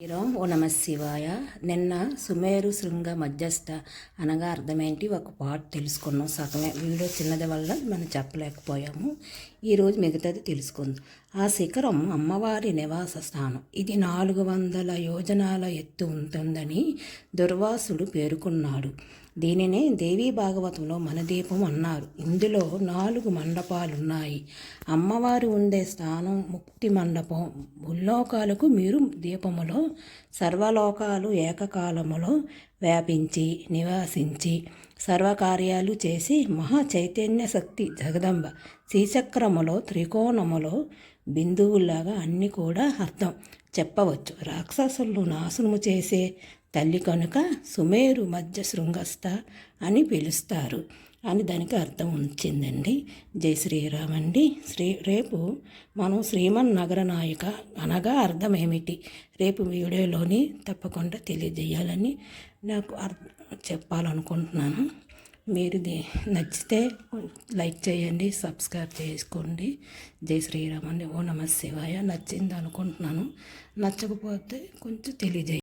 శ్రీరామ్ ఓ నమ శివాయ నిన్న సుమేరు శృంగ మధ్యస్థ అనగా అర్థమేంటి? ఒక పాట తెలుసుకున్నాం సగమే. వీడియో చిన్నది వల్ల మనం చెప్పలేకపోయాము. ఈరోజు మిగతాది తెలుసుకుందాం. ఆ శిఖరం అమ్మవారి నివాస స్థానం. ఇది నాలుగు వందల యోజనాల ఎత్తు ఉంటుందని దుర్వాసుడు పేర్కొన్నాడు. దీనినే దేవీ భాగవతంలో మన దీపం అన్నారు. ఇందులో నాలుగు మండపాలున్నాయి. అమ్మవారు ఉండే స్థానం ముక్తి మండపం. ముల్లోకాలకు మీరు దీపములో సర్వలోకాలు ఏకకాలములో వ్యాపించి నివాసించి సర్వకార్యాలు చేసి మహా చైతన్య శక్తి జగదంబ శ్రీచక్రములో త్రికోణములో బిందువుల్లాగా అన్నీ కూడా అర్థం. చెప్పవచ్చు. రాక్షసులు నాశనము చేసే తల్లి కనుక సుమేరు మధ్య శృంగస్థ అని పిలుస్తారు అని దానికి అర్థం ఉంచిందండి. జై శ్రీరామ్ అండి. శ్రీ రేపు మనం శ్రీమన్ నగర నాయక అనగా అర్థం ఏమిటి రేపు వీడియోలోని తప్పకుండా తెలియజేయాలని నాకు అర్థం చెప్పాలనుకుంటున్నాను. మీరు నచ్చితే లైక్ చేయండి సబ్స్క్రైబ్ చేసుకోండి. జై శ్రీరామ్ అండి. ఓ నమ శివాయ. నచ్చింది అనుకుంటున్నాను నచ్చకపోతే కొంచెం తెలియజేయండి.